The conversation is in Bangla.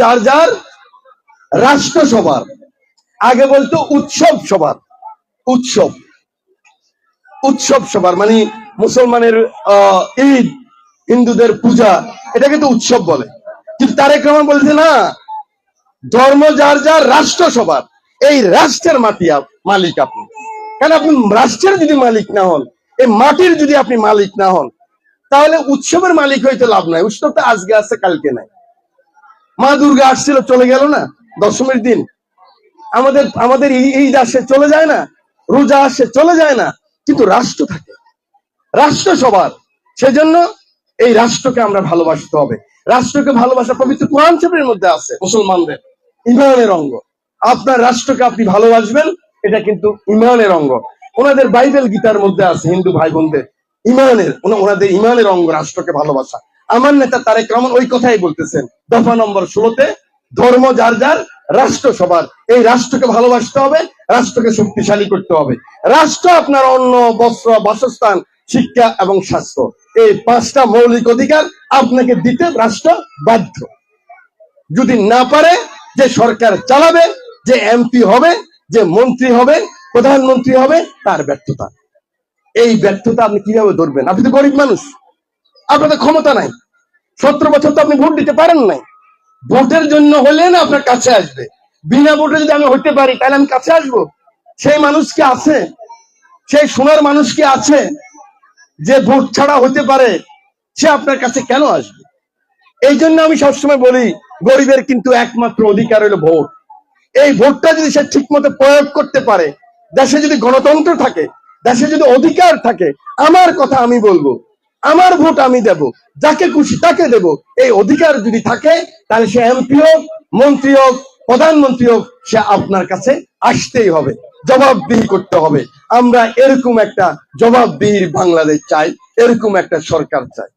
যার যার রাষ্ট্র সবার আগে বলতো উৎসব সবার উৎসব উৎসব সবার মানে মুসলমানের ঈদ, হিন্দুদের পূজা, এটাকে তো উৎসব বলে। কিন্তু তারেক রহমান বলছে, না, ধর্ম যার যার, রাষ্ট্র সবার এই রাষ্ট্রের মাটি মালিক আপনি। কেন আপনি রাষ্ট্রের যদি মালিক না হন, এই মাটির যদি আপনি মালিক না হন, তাহলে উৎসবের মালিক হইতে লাভ নাই। উৎসবটা আজকে আছে, কালকে নাই। মা দুর্গা আসছিল চলে গেল না? দশমীর দিন। আমাদের আমাদের ই- ঈদ আসে চলে যায় না? রোজা আসে চলে যায় না? কিন্তু রাষ্ট্র থাকে। রাষ্ট্র সবার। সেজন্য এই রাষ্ট্রকে আমরা ভালোবাসতে হবে। রাষ্ট্রকে ভালোবাসা পবিত্র কোরআন শরীফের মধ্যে আছে। মুসলমানদের। ইমানের অঙ্গ। আপনার রাষ্ট্রকে আপনি ভালোবাসবেন এটা কিন্তু ইমানের অঙ্গ। ওনাদের বাইবেল গীতার মধ্যে আছে হিন্দু ভাই বোনদের ইমানের ওনাদের ইমানের অঙ্গ রাষ্ট্রকে ভালোবাসা। আমার নেতা তারেক রহমান ওই কথাই বলতেছেন। দফা নম্বর ষোলোতে, ধর্ম যার যার, রাষ্ট্র সবার। এই রাষ্ট্রকে ভালোবাসতে হবে, রাষ্ট্রকে শক্তিশালী করতে হবে। রাষ্ট্র আপনার অন্ন, বস্ত্র, বাসস্থান, শিক্ষা এবং স্বাস্থ্য। এই পাঁচটা মৌলিক অধিকার আপনাকে দিতে রাষ্ট্র বাধ্য। যদি না পারে, যে সরকার চালাবে, যে এমপি হবে, যে মন্ত্রী হবে, প্রধানমন্ত্রী হবে, তার ব্যর্থতা। এই ব্যর্থতা আপনি কীভাবে ধরবেন? আপনি তো গরিব মানুষ। আপনার তো ক্ষমতা নাই। সতেরো বছর তো আপনি ভোট দিতে পারেন নাই। ভোটের জন্য হলে না আপনার কাছে আসবে। বিনা ভোটে যদি আমি হইতে পারি, তাহলে আমি কাছে আসব। সেই মানুষ কি আছে? সেই সোনার মানুষ কি আছে? যে ভোট ছাড়া হতে পারে, সে আপনার কাছে কেন আসবে? এই জন্য আমি সবসময় বলি, গরিবের কিন্তু একমাত্র অধিকার হলো ভোট। এই ভোটটা যদি সে ঠিক মতো প্রয়োগ করতে পারে, দেশে যদি গণতন্ত্র থাকে, দেশে যদি অধিকার থাকে, আমার কথা আমি বলব। আমার ভোট আমি দেব, যাকে খুশি তাকে দেব। এই অধিকার যদি থাকে, তাহলে সে এমপি হোক, মন্ত্রী হোক, প্রধানমন্ত্রী হোক, সে আপনার কাছে আসতেই হবে, জবাবদিহি করতে হবে। আমরা এরকম একটা জবাবদিহির বাংলাদেশ চাই, এরকম একটা সরকার চাই।